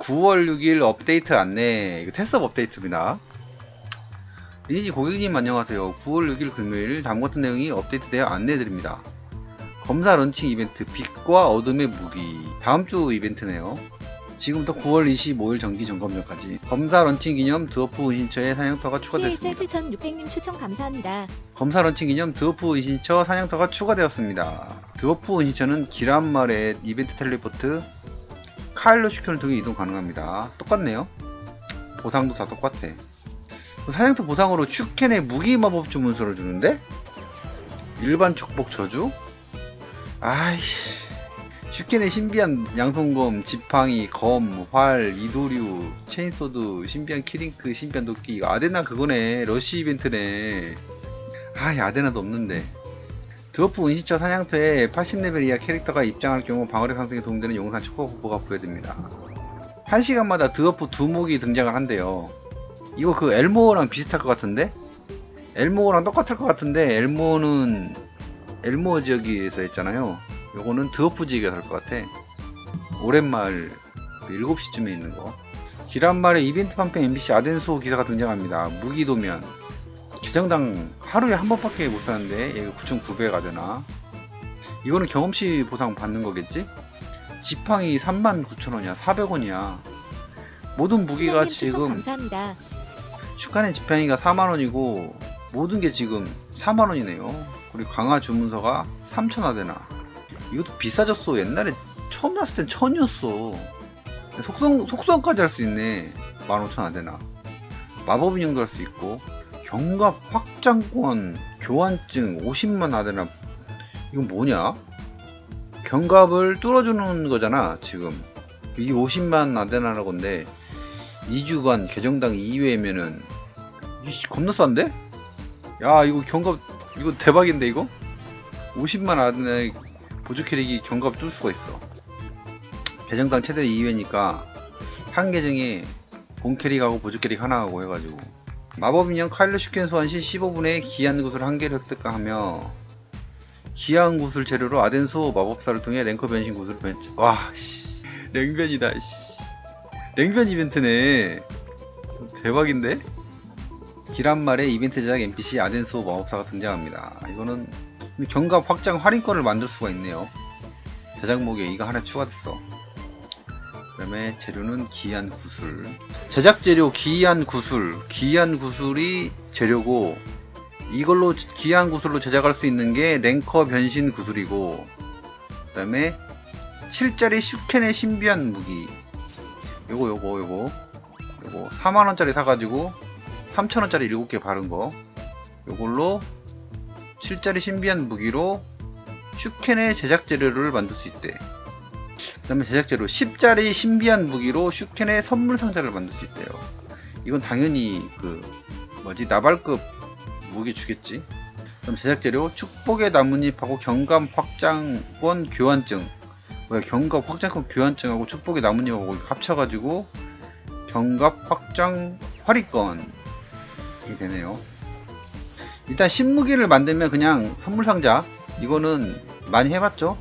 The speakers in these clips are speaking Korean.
9월 6일 업데이트 안내 이거 테스업 업데이트입니다. 리니지 고객님 안녕하세요. 9월 6일 금요일 다음 같은 내용이 업데이트되어 안내해드립니다. 검사 런칭 이벤트 빛과 어둠의 무기. 다음 주 이벤트네요. 지금부터 9월 25일 정기 점검전까지. 검사 런칭 기념 드워프 은신처의 사냥터가 추가됐습니다. CHL 7600님 추천 감사합니다. 검사 런칭 기념 드워프 은신처 사냥터가 추가되었습니다. 드워프 은신처는 기란말의 이벤트 텔레포트, 카일로 슈켜를 통해 이동 가능합니다. 똑같네요. 보상도 다 똑같아. 사냥터 보상으로 슈켄의 무기 마법 주문서를 주는데? 일반 축복 저주? 아이씨. 슈켄의 신비한 양손검, 지팡이, 검, 활, 이도류, 체인소드, 신비한 키링크, 신비한 도끼. 아데나 그거네. 러쉬 이벤트네. 아, 이 아데나도 없는데. 드워프 은시처 사냥터에 80레벨 이하 캐릭터가 입장할 경우 방어력 상승에 도움되는 용산 초코 후보가 부여됩니다. 1시간마다 드워프 두목이 등장을 한대요. 이거 그 엘모랑 비슷할 것 같은데? 엘모랑 똑같을 것 같은데, 엘모는 엘모 지역에서 했잖아요. 요거는 드워프 지역에서 할 것 같아. 오랜마을 7시쯤에 있는 거. 기란말의 이벤트 판매 MBC 아덴소 기사가 등장합니다. 무기도면, 계정당 하루에 한 번밖에 못 사는데 얘가 9,900가 되나? 이거는 경험치 보상 받는 거겠지? 지팡이 39,000원이야, 400원이야. 모든 무기가 지금 감사합니다. 축하는 지팡이가 4만원이고 모든 게 지금 4만원이네요. 그리고 강화 주문서가 3,000원 되나? 이것도 비싸졌어. 옛날에 처음 났을 땐 1,000이었어. 속성, 속성까지 할 수 있네. 15,000원 되나? 마법 인형도 할 수 있고 경갑 확장권 교환증 50만 아데나 이건 뭐냐? 경갑을 뚫어주는 거잖아 지금 이게 50만 아데나라고 건데 2주간 계정당 2회면은 이씨 겁나 싼데? 야 이거 경갑 이거 대박인데 이거? 50만 아데나 보조 캐릭이 경갑 뚫을 수가 있어 계정당 최대 2회니까 한 계정에 본 캐릭하고 보조 캐릭 하나 하고 해가지고 마법 인형 카일로 슈켄 소환 시 15분에 기한 구슬 한 개를 획득하며 기한 구슬 재료로 아덴소 마법사를 통해 랭커 변신 구슬을 변신 와씨. 랭변이다 씨. 랭변 이벤트네. 대박인데? 기란말의 이벤트 제작 NPC 아덴소 마법사가 등장합니다. 이거는 경갑 확장 할인권을 만들 수가 있네요. 제작목에 이거 하나 추가됐어 그 다음에 재료는 기한 구슬. 제작 재료 기한 구슬. 기한 구슬이 재료고 이걸로 기한 구슬로 제작할 수 있는 게 랭커 변신 구슬이고 그 다음에 7짜리 슈켄의 신비한 무기. 요거 요거 요거. 요거 4만 원짜리 사 가지고 3천 원짜리 7개 바른 거. 요걸로 7짜리 신비한 무기로 슈켄의 제작 재료를 만들 수 있대 그 다음에 제작재로 10짜리 신비한 무기로 슈켄의 선물 상자를 만들 수 있대요. 이건 당연히 그 뭐지 나발급 무기 주겠지. 그럼 제작재료 축복의 나뭇잎하고 경감 확장권 교환증. 뭐야 경갑 확장권 교환증하고 축복의 나뭇잎하고 합쳐가지고 경갑 확장 이렇게 되네요. 일단 신무기를 만들면 그냥 선물 상자 이거는 많이 해봤죠.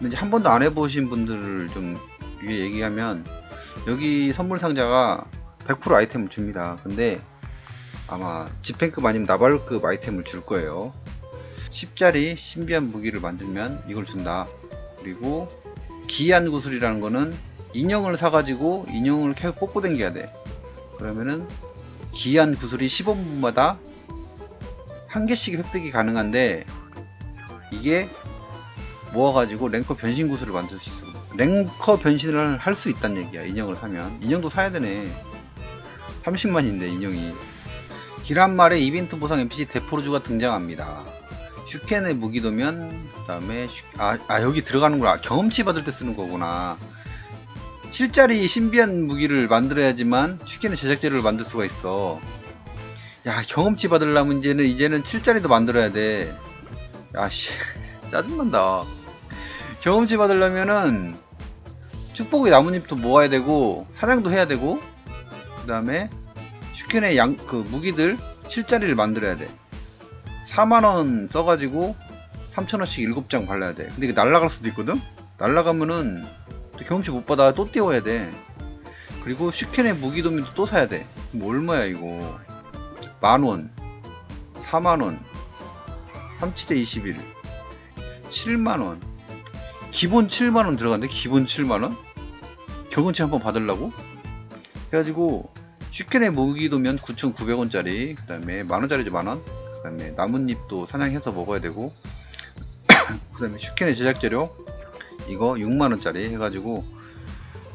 근데 이제 한 번도 안 해보신 분들을 좀 위에 얘기하면 여기 선물 상자가 100% 아이템을 줍니다. 근데 아마 지펜급 아니면 나발급 아이템을 줄 거예요. 10짜리 신비한 무기를 만들면 이걸 준다. 그리고 기한 구슬이라는 거는 인형을 사가지고 인형을 계속 뽑고 당겨야 돼. 그러면은 기한 구슬이 15분마다 한 개씩 획득이 가능한데 이게 모아가지고 랭커 변신 구슬을 만들 수 있어. 랭커 변신을 할 수 있다는 얘기야. 인형을 사면. 인형도 사야 되네. 30만인데 인형이. 기란말의 이벤트 보상 NPC 데포르주가 등장합니다. 슈켄의 무기도면 그 다음에 아, 아 여기 들어가는구나. 경험치 받을 때 쓰는 거구나. 7짜리 신비한 무기를 만들어야지만 슈켄의 제작재료를 만들 수가 있어. 야 경험치 받으려면 이제는 이제는 7짜리도 만들어야 돼. 야씨 짜증난다. 경험치 받으려면은 축복의 나뭇잎도 모아야 되고 사냥도 해야 되고 그 다음에 슈켄의 양 그 무기들 7짜리를 만들어야 돼 4만원 써가지고 3천원씩 7장 발라야 돼 근데 이게 날라갈 수도 있거든 날라가면은 또 경험치 못 받아 또 띄워야 돼 그리고 슈켄의 무기도면도 또 사야 돼. 그럼 얼마야 이거? 만원, 4만원, 37대 21, 7만원. 기본 7만원 들어간대? 기본 7만원? 경은치 한번 받으려고? 해가지고 슈켄의 무기도면 9,900원짜리 그 다음에 만원짜리죠 만원 그 다음에 나뭇잎도 사냥해서 먹어야 되고 그 다음에 슈켄의 제작재료 이거 6만원짜리 해가지고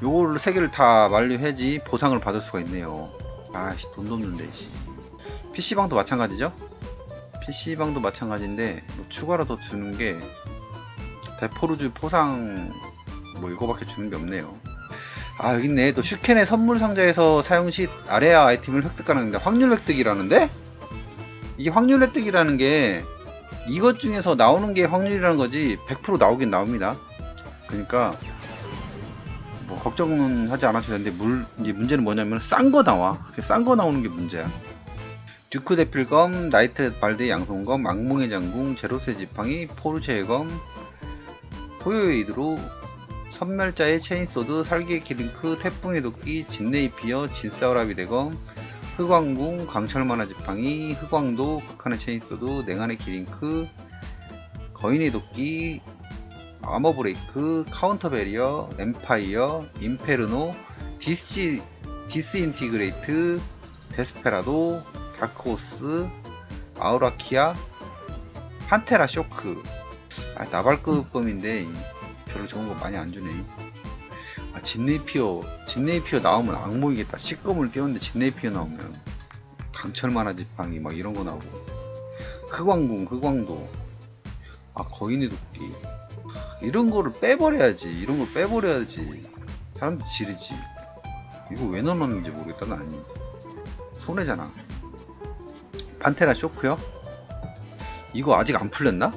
요거를 세 개를 다 만료해야지 보상을 받을 수가 있네요 아씨 돈도 없는데 씨. PC방도 마찬가지죠 PC방도 마찬가지인데 뭐 추가로 더 주는 게 데포르즈 포상 뭐 이거밖에 주는 게 없네요. 아 여기 있네. 또 슈켄의 선물 상자에서 사용 시 아레아 아이템을 획득하는데 확률 획득이라는데? 이게 확률 획득이라는 게 이것 중에서 나오는 게 확률이라는 거지 100% 나오긴 나옵니다. 그러니까 뭐 걱정은 하지 않아도 되는데 물 이제 문제는 뭐냐면 싼 거 나와. 싼 거 나오는 게 문제야. 듀크 대필검 나이트 발드 양손검 악몽의 장궁 제로세 지팡이 포르쉐의 검 포요에이드로 선멸자의 체인소드, 살기의 기링크, 태풍의 도끼, 진네이피어, 진사오라비 대검, 흑왕궁, 강철만화 지팡이, 흑왕도, 극한의 체인소드, 냉한의 기링크, 거인의 도끼, 아머 브레이크, 카운터 베리어, 엠파이어, 임페르노, 디스, 디스 인티그레이트, 데스페라도, 다크호스, 아우라키아, 판테라 쇼크. 아, 나발급 범인데 별로 좋은 거 많이 안 주네. 아, 진네이피어, 진네이피어 나오면 악몽이겠다. 시검을 띄웠는데 진네이피어 나오면 강철만화 지팡이 막 이런 거 나오고. 흑왕궁, 흑왕도. 아, 거인의 도끼. 이런 거를 빼버려야지. 이런 걸 빼버려야지. 사람들 지르지. 이거 왜 넣어놨는지 모르겠다, 나니. 손해잖아. 판테라 쇼크요? 이거 아직 안 풀렸나?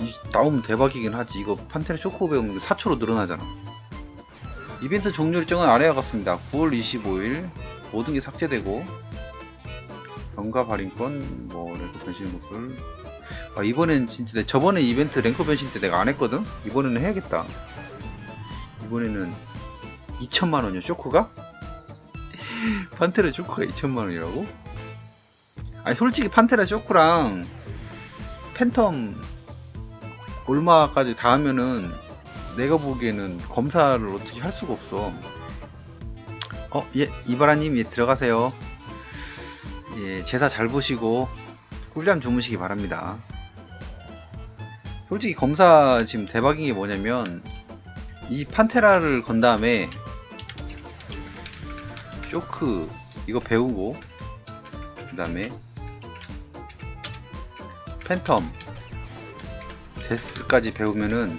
이- 나오면 대박이긴 하지. 이거 판테라 쇼크 배우는 게 4초로 늘어나잖아. 이벤트 종료 일정은 아래와 같습니다. 9월 25일 모든 게 삭제되고 병가 발인권 뭐 랭크 변신 목을 아 이번엔 진짜 내 저번에 이벤트 랭크 변신 때 내가 안 했거든. 이번에는 해야겠다. 이번에는 2천만 원이요 쇼크가? 판테라 쇼크가 2천만 원이라고? 아니 솔직히 판테라 쇼크랑 팬텀 얼마까지 다 하면은 내가 보기에는 검사를 어떻게 할 수가 없어. 어, 예, 이바라님, 예, 들어가세요. 예, 제사 잘 보시고 꿀잠 주무시기 바랍니다. 솔직히 검사 지금 대박인 게 뭐냐면 이 판테라를 건 다음에 쇼크 이거 배우고 그 다음에 팬텀 데스까지 배우면은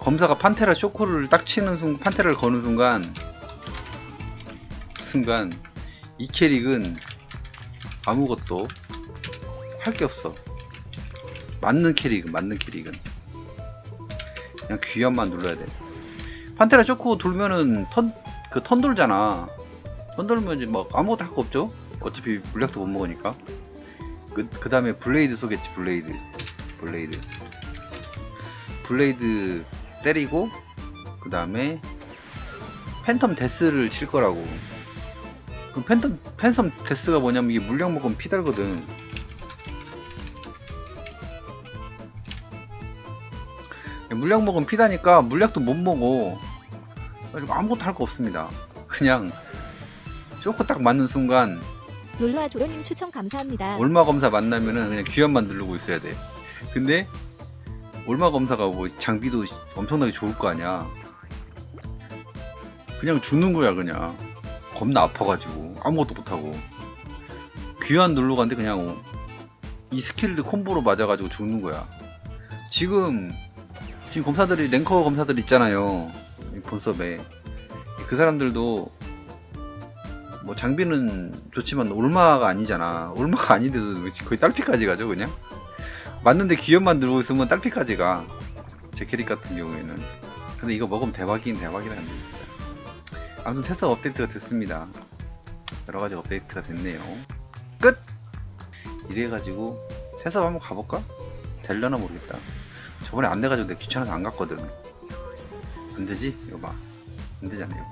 검사가 판테라 쇼크를 딱 치는 순간 판테라를 거는 순간 순간 이 캐릭은 아무것도 할 게 없어. 맞는 캐릭은 맞는 캐릭은. 그냥 귀환만 눌러야 돼. 판테라 쇼크 돌면은 턴 그 턴 돌잖아. 턴 돌면 이제 막 아무것도 할 거 없죠? 어차피 물약도 못 먹으니까. 그, 그 다음에 블레이드 쏘겠지 블레이드. 블레이드 블레이드 때리고 그 다음에 팬텀 데스를 칠 거라고. 그 팬텀 팬텀 데스가 뭐냐면 이게 물량 먹으면 피달거든. 물약 먹으면 피다니까 물약도 못 먹어. 아무것도 할 거 없습니다. 그냥 쇼크 딱 맞는 순간 놀러와 조로님 추천 감사합니다. 올마 검사 만나면은 그냥 귀환만 누르고 있어야 돼. 근데 올마 검사가 뭐 장비도 엄청나게 좋을 거 아니야. 그냥 죽는 거야 그냥. 겁나 아파가지고 아무것도 못하고 귀환 누르고 갔는데 그냥 이 스킬드 콤보로 맞아가지고 죽는 거야. 지금 지금 검사들이 랭커 검사들 있잖아요. 이 본섭에 그 사람들도 뭐 장비는 좋지만 올마가 아니잖아. 올마가 아닌데도 거의 딸피까지 가죠 그냥. 맞는데 기염만 들고 있으면 딸피까지 가. 제 캐릭 같은 경우에는. 근데 이거 먹으면 대박이긴 대박이라는 게 진짜. 아무튼 테스트 업데이트가 됐습니다. 여러 가지 업데이트가 됐네요. 끝! 이래가지고 세섭 한번 가볼까? 될려나 모르겠다. 저번에 안 돼가지고 내가 귀찮아서 안 갔거든. 안 되지? 이거 봐. 안 되잖아요.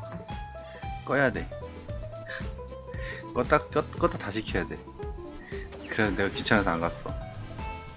꺼야 돼 껐다 껐, 껐다 다시 켜야 돼 그래서 내가 귀찮아서 안 갔어